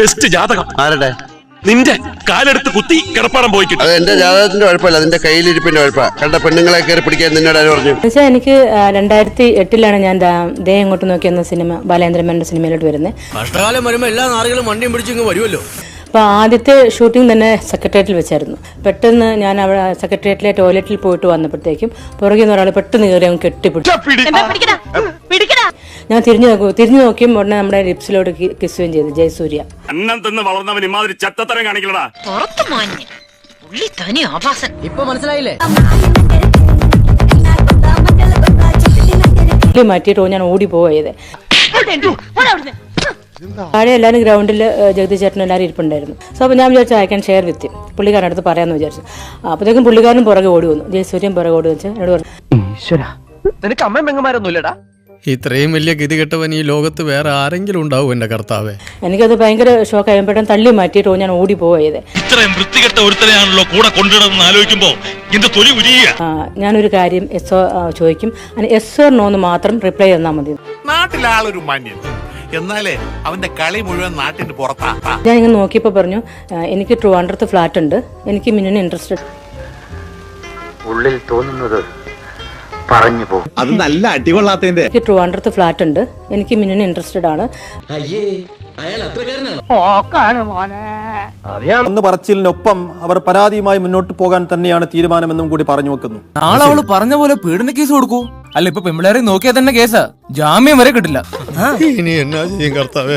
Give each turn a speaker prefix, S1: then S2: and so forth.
S1: Best ജാതകം.
S2: ആരുടെ?
S1: നിന്റെ കാലെടുത്ത് കുത്തി കിടപ്പാടം പോയി കിട്ടും.
S2: അത് എന്റെ ജാതകത്തിന്റെ കുഴപ്പമില്ല അതിന്റെ കയ്യിലിരിപ്പിന്റെ കുഴപ്പ കണ്ട പെണ്ണുങ്ങളെ കയറി പിടിക്കാൻ നിന്നോട് ആര് പറഞ്ഞു?
S3: എന്നുവെച്ചാൽ എനിക്ക് ആ, രണ്ടായിരത്തി എട്ടിലാണ് ഞാൻ ദാ- ദേ അങ്ങോട്ട് നോക്കി എന്ന സിനിമ ബാലേന്ദ്രൻ മേനോന്റെ സിനിമയിലോട്ട് വരുന്നത്
S4: കഷ്ടകാലം വരുമ്പോ എല്ലാ നാറുകളും വണ്ടിയും പിടിച്ചു വരുമല്ലോ
S3: അപ്പോൾ ആദ്യത്തെ ഷൂട്ടിംഗ് തന്നെ സെക്രട്ടേറിയറ്റിൽ വെച്ചായിരുന്നു. പെട്ടെന്ന് ഞാൻ അവിടെ സെക്രട്ടേറിയറ്റിലെ ടോയ്ലറ്റിൽ പോയിട്ട് വന്നപ്പോഴത്തേക്കും പുറകെ നിന്ന് ഒരാൾ പെട്ടെന്ന് കയറി അങ്ങ് കെട്ടിപ്പിടിച്ചു. ഞാൻ തിരിഞ്ഞു നോക്കും തിരിഞ്ഞു നോക്കിയും ഉടനെ നമ്മുടെ ലിപ്സിലോട്ട് കിസ്സുകയും ചെയ്തു ജയസൂര്യ.
S1: അന്നം തിന്ന് വളർന്നവൻ ഇമാതിരി ചത്തത്തരം കാണിക്കലടാ.
S5: പുറത്തു മാഞ്ഞ് ഉള്ളി തനി ആഭാസൻ.
S4: ഇപ്പൊ മനസ്സിലായില്ലേ?
S3: മാറ്റിയിട്ട് ഞാൻ ഓടി പോയത് താഴെ എല്ലാവരും ഗ്രൗണ്ടിൽ ജഗതി ചേട്ടനും എല്ലാവരും ഇരിപ്പുണ്ടായിരുന്നു. സോ അപ്പോൾ ഞാൻ വിചാരിച്ചു ഐ ക്യാൻ ഷെയർ വിത്ത് പുള്ളിക്കാരൻ അടുത്ത് പറയാമെന്ന് വിചാരിച്ചു. അപ്പോഴത്തേക്കും പുള്ളിക്കാരനും പുറകെ ഓടി വന്നു. ജയസൂര്യൻ പുറകെ ഓടി വെച്ച് എന്നോട് പറഞ്ഞു
S6: നിനക്ക് അമ്മയും പെങ്ങന്മാരൊന്നുമില്ലടാ
S7: ഇത്രയും വലിയ ഗതികെട്ടവൻ ഈ ലോകത്ത് വേറെ ആരെങ്കിലും ഉണ്ടാവും എന്റെ കർത്താവേ.
S3: എനിക്കത് ഭയങ്കര ഷോക്ക് ആയപ്പോഴും തള്ളി മാറ്റിയിട്ടോ ഞാൻ ഓടി പോയത്
S1: ഇത്രയും വൃത്തികെട്ട ഒരുത്തനെയാണല്ലോ കൂടെ കൊണ്ടിടുന്ന ആലോചിക്കുമ്പോ എന്റെ തൊലി ഉരിയ?
S3: ഞാനൊരു കാര്യം എസ് ഒ ചോദിക്കും. അതിന് എസ് ഓർ നോ എന്ന് മാത്രം റിപ്ലൈ തന്നാൽ മതി.
S8: നാട്ടിലാളൊരു മാന്യൻ. എന്നാലേ അവന്റെ കളി മുഴുവൻ നാട്ടിന് പുറത്താ.
S3: ഞാൻ ഇങ്ങനെ നോക്കിയപ്പോ പറഞ്ഞു എനിക്ക് ട്രിവാൻഡ്രത്ത് ഫ്ലാറ്റ് ഉണ്ട്. എനിക്ക് മിന്നിന് ഇൻട്രസ്റ്റഡ്
S9: ഉള്ളിൽ തോന്നുന്നത് പറഞ്ഞു പോകും.
S6: അത് നല്ല അടികൊള്ളാത്തതിന്റെ
S3: എനിക്ക് ട്രിവാൻഡ്രത്ത് ഫ്ലാറ്റ് ഉണ്ട്. എനിക്ക് മിന്നിന് ഇൻട്രസ്റ്റഡ് ആണ്.
S10: ഒന്ന് പറച്ചിലിനൊപ്പം അവർ പരാതിയുമായി മുന്നോട്ട് പോകാൻ തന്നെയാണ് തീരുമാനമെന്നും കൂടി പറഞ്ഞു വെക്കുന്നു.
S7: നാളെ അവൾ പറഞ്ഞ പോലെ പീഡന കേസ് കൊടുക്കൂ. അല്ല ഇപ്പൊ പെമ്പിളേറെ നോക്കിയാൽ തന്നെ കേസാ. ജാമ്യം വരെ കിട്ടില്ല. ഇനി എന്നാ ചെയ്യും കർത്താവേ?